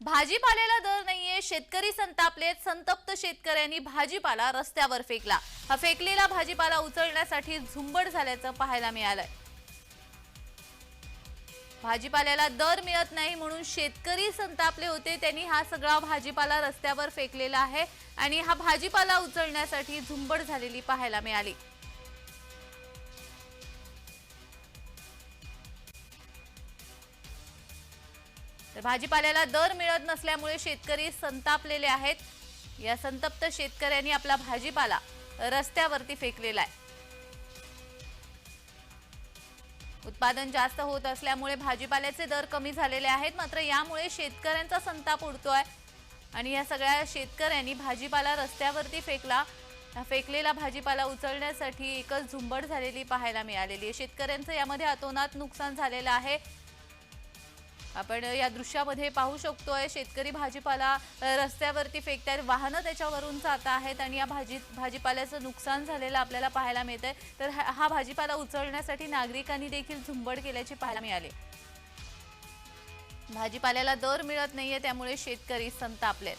भाजीपाल्याला दर नाहीये शेतकरी संतापलेत संतप्त शेतकऱ्यांनी भाजीपाला रस्त्यावर फेकला. हा फेकलेला भाजीपाला उचलण्यासाठी झुंबड झाल्याचं पाहायला मिळालंय. भाजीपाल्याला दर मिळत नाही म्हणून शेतकरी संतापले होते त्यांनी हा सगळा भाजीपाला रस्त्यावर फेकलेला आहे आणि हा भाजीपाला उचलण्यासाठी झुंबड झालेली पाहायला मिळाली. तर भाजीपाल्याला दर मिळत नसल्यामुळे शेतकरी संतापलेले आहेत. या संतप्त शेतकऱ्यांनी आपला भाजीपाला रस्त्यावरती फेकलेला आहे. उत्पादन जास्त होत असल्यामुळे भाजीपाल्याचे दर कमी झालेले आहेत मात्र यामुळे शेतकऱ्यांचा संताप उडतोय. आणि या सगळ्या शेतकऱ्यांनी भाजीपाला रस्त्यावरती फेकला. फेकलेला भाजीपाला उचलण्यासाठी एकच झुंबड झालेली पाहायला मिळालेली आहे. शेतकऱ्यांचं यामध्ये अतोनात नुकसान झालेलं आहे. आपण या दृश्यामध्ये पाहू शकतोय शेतकरी भाजीपाला रस्त्यावरती फेकतायत वाहनं त्याच्यावरून जात आहेत आणि या भाजी भाजीपाल्याचं नुकसान झालेलं आपल्याला पाहायला मिळत आहे तर हा हा भाजीपाला उचलण्यासाठी नागरिकांनी देखील झुंबड केल्याचे पाहायला मिळाले. भाजीपाल्याला दर मिळत नाहीये त्यामुळे शेतकरी संतापलेत.